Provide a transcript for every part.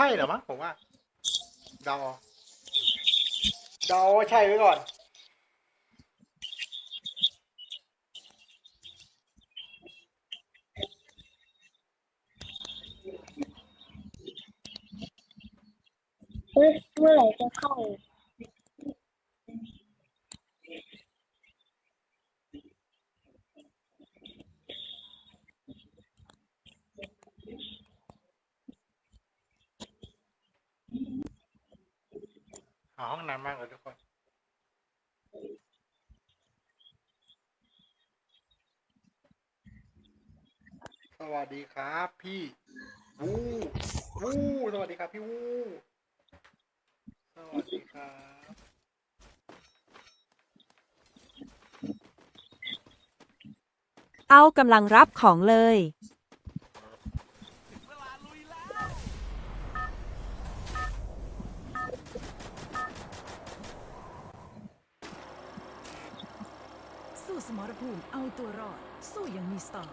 ใช่เหรอมั้งผมว่าเดาเอาเดาว่าใช่ไว้ก่อนเฮ้ยเมื่อไหร่จะเข้า ห้องน้ำมากเลยทุกคน สวัสดีครับ พี่วูวูสวัสดีครับ พี่วูสวัสดีครับเอากำลังรับของเลย สู้สมรภูมิเอาตัวรอด สู้อยังมีสไตล์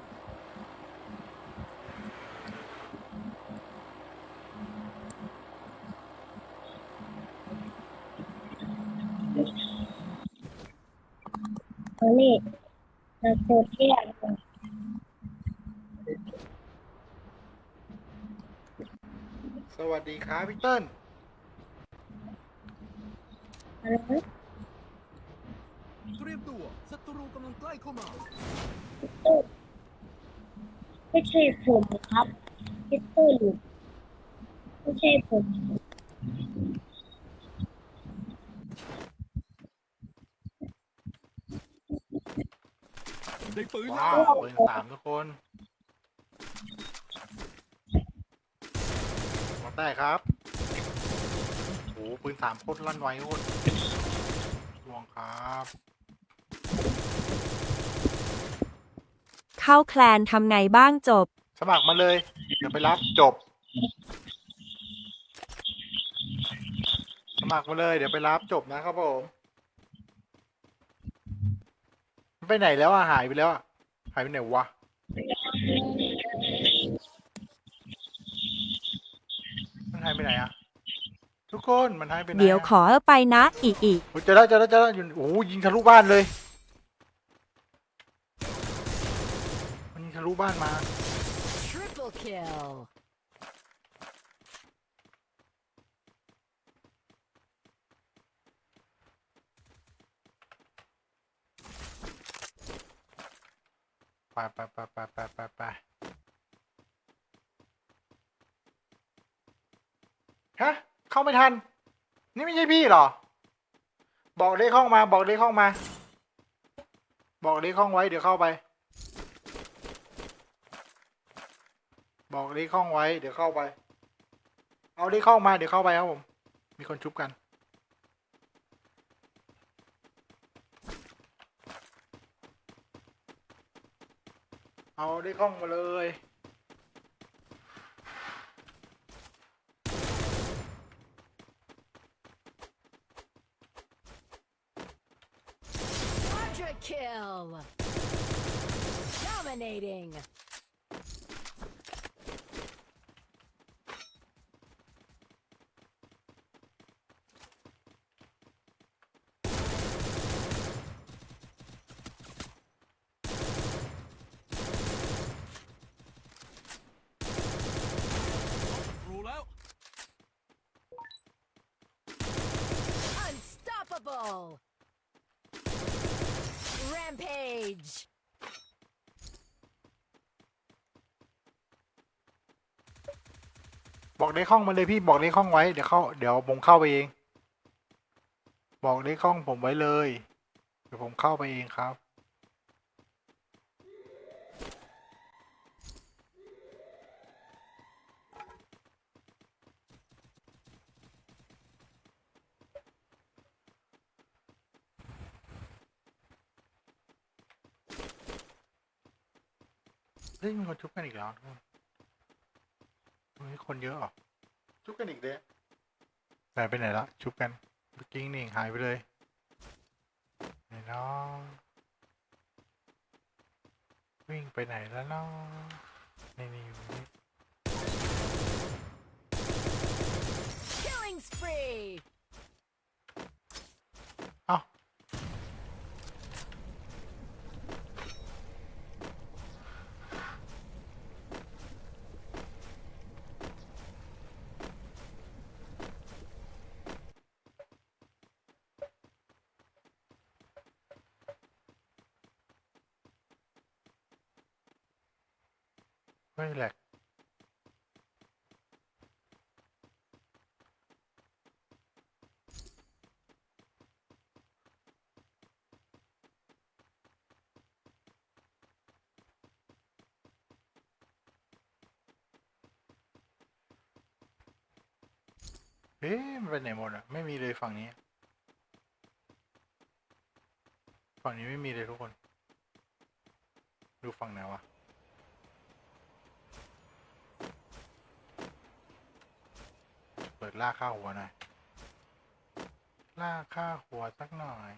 ตอนนี้เราโคตรแย่เลยสวัสดีครับพี่เติ้ลอะไรนะเตรียมตัวศัตรูกำลังใกล้เข้ามา ไม่ใช่ผมครับพิเตอร์หลุดไม่ใช่ผมได้ปืนว้าแล้ววปืนสามทุกคนมาได้ครับโอ้โหปืนสามโคตรลั่นไวทุกคนลวงครับ เข้าแคลนทำไงบ้างจบ สมัครมาเลย เดี๋ยวไปรับจบ สมัครมาเลย เดี๋ยวไปรับจบนะครับผมมันไปไหนแล้วอะหายไปแล้วอะหายไปไหนวะมันหายไปไหนอะทุกคนมันหายไปไหนอะเดี๋ยวขอไปนะอีกอีก โอ้ยเจอแล้วเจอแล้วเจอแล้วอยู่โอ้โหยิงทะลุบ้านเลย มันยิงทะลุ บ้านมา Triple kill ไปไปไปไปไปไปไปฮะ เข้าไม่ทัน นี่ไม่ใช่พี่เหรอ บอกเลขห้องมา บอกเลขห้องมา บอกเลขห้องไว้ เดี๋ยวเข้าไป บอกเลขห้องไว้ เดี๋ยวเข้าไป เอาเลขห้องมาเดี๋ยวเข้าไปครับผม มีคนชุบกัน เอาเลขห้องมาเลย Quadra kill Dominating รู้แล้ว all. Rampage บอกเลขห้องมาเลยพี่บอกเลขห้องไว้เดี๋ยวเข้าเดี๋ยวผมเข้าไปเอง บอกเลขห้องผมไว้เลย เดี๋ยวผมเข้าไปเองครับ เฮ้ยมีคนชุบกันอีกแล้วทุกคนมีคนเยอะเหรอชุบกันอีกเลยหายไปไหนละชุบกันเมื่อกี้นี่หายไปเลยไหนเนาะวิ่งไปไหนแล้วเนาะนี่นี่อยู่นี่ ไม่แหลกเอ๊ะมันไปไหนหมดอะ ไม่มีเลยฝั่งนี้ ฝั่งนี้ไม่มีเลยทุกคน ดูฝั่งไหนวะ เปิดล่ากข้าหัวหน่อยล่ากข้าหัวสักหน่อย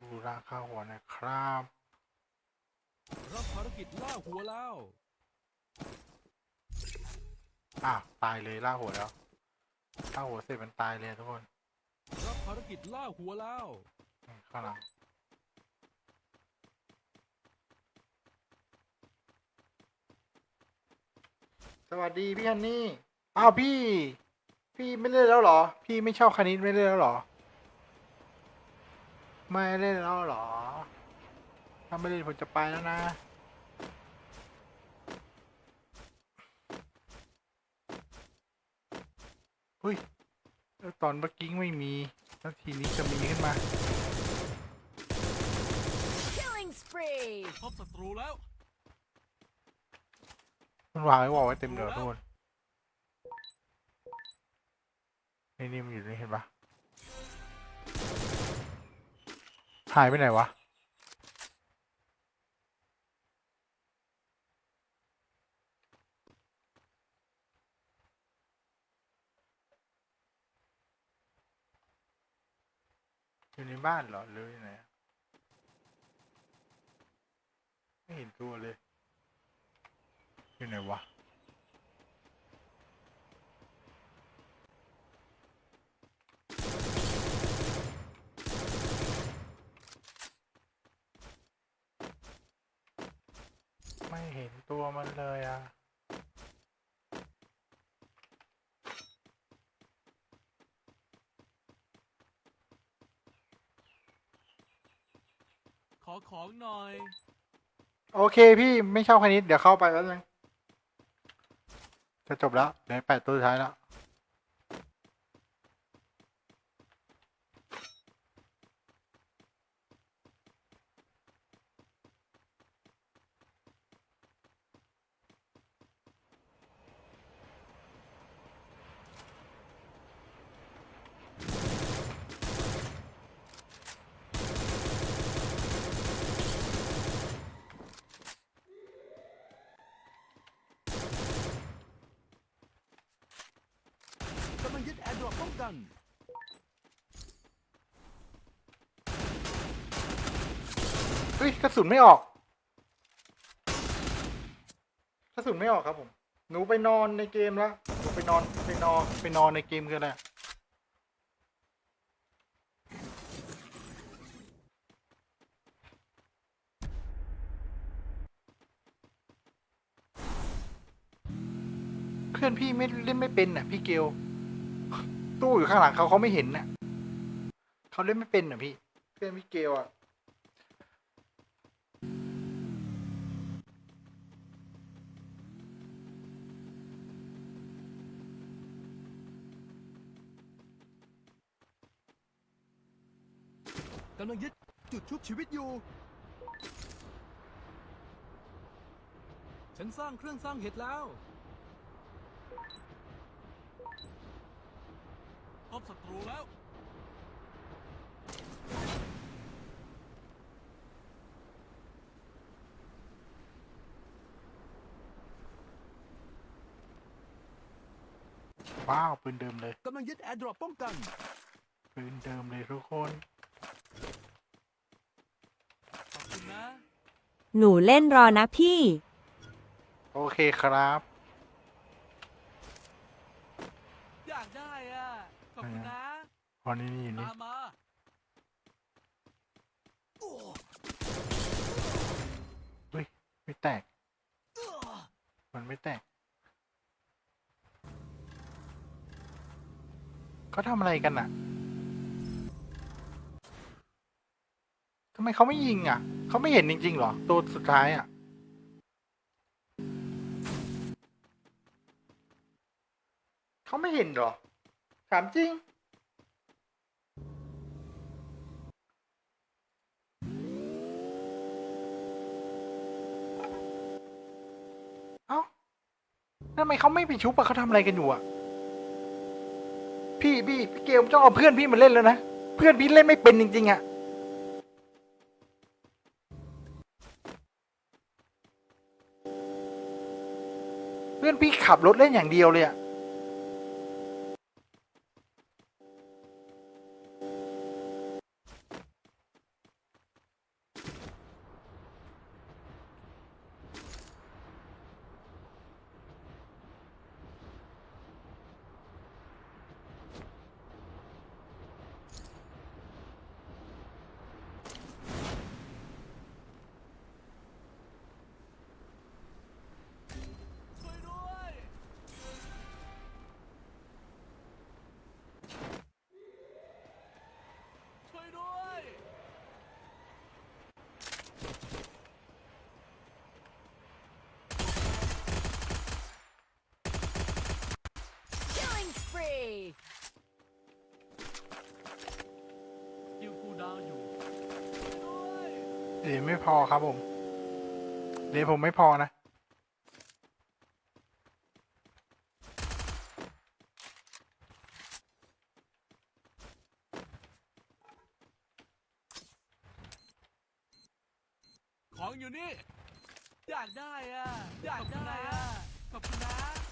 ดูล่ากข้าหัวหน่อยครับรับภารกิจล่าหัวแล้วอะตายเลยล่ากหัวแล้วล่ากหัวเสร็จมันตายเลยทุกคน รับภารกิจล่าหัวแล้วนี่ข้างหลัง สวัสดีพี่ฮันนี่ อ้าวพี่ พี่ไม่เล่นแล้วเหรอ พี่ไม่ชอบคณิตไม่เล่นแล้วเหรอ ไม่เล่นแล้วเหรอ ถ้าไม่เล่นผมจะไปแล้วนะเฮ้ยแล้วตอนเมื่อกี้ไม่มี แล้วทีนี้จะมีขึ้นมา Killing spree พบศัตรูแล้ว มันวางไว้วอลไว้เต็มเลยทุกคนนี่นี่มันอยู่นี่เห็นปะหายไปไหนวะอยู่ในบ้านเหรอหรืออยู่ไหนไม่เห็นตัวเลย อยู่ไหนวะไม่เห็นตัวมันเลยอะขอของหน่อย โอเคพี่ไม่ชอบคณิตเดี๋ยวเข้าไปแล้วนึง จะจบแล้วเหลือแปดตัวสุดท้ายแล้ว กำลังยึดแอร์ดรอปป้อง กัน เฮ้ยกระสุนไม่ออกกระสุนไม่ออกครับผม หนูไปนอนในเกมแล้วหนูไปนอนไปนอนไปนอนในเกมกันแหละเพื่อนพี่ไม่เล่นไม่เป็นน่ะพี่เกล ตู้อยู่ข้างหลังเขาเขาไม่เห็นน่ะเขาเล่นไม่เป็นน่ะพี่เพื่อนพี่เกลอะกำลังยึดจุดชุบชีวิตอยู่ ฉันสร้างเครื่องสร้างเห็ดแล้ว พบศัตรูแล้ว ว้าวปืนเดิมเลยกำลังยึดแอร์ดรอปป้องกัน ปืนเดิมเลยทุกคน ขอบคุณนะ หนูเล่นรอนะพี่ โอเคครับ ขอบคุณนะพอนี้นี่ยู่นี่มาเฮ้ยไม่แตก มันไม่แตก เขาทำอะไรกันน่ะทำไมเขาไม่ยิงอะ เขาไม่เห็นจริงๆหรอ ตัวสุดท้ายอะเขาไม่เห็นหรอ ถามจริง เอ้าทำไมเขาไม่ไปชุบอะเขาทำอะไรกันอยู่อะพี่พี่พี่เกลต้องเอาเพื่อนพี่มาเล่นแล้วนะ เพื่อนพี่เล่นไม่เป็นจริง ๆอะเพื่อนพี่ขับรถเล่นอย่างเดียวเลยอะ ช่วยด้วย ช่วยด้วย Killing spree ยิวคูลดาวน์อยู่ ช่วยด้วย เหรียญไม่พอครับผมเหรียญผมไม่พอนะ ของอยู่นี่ อยากได้อะ อยากได้อะขอบคุณนะ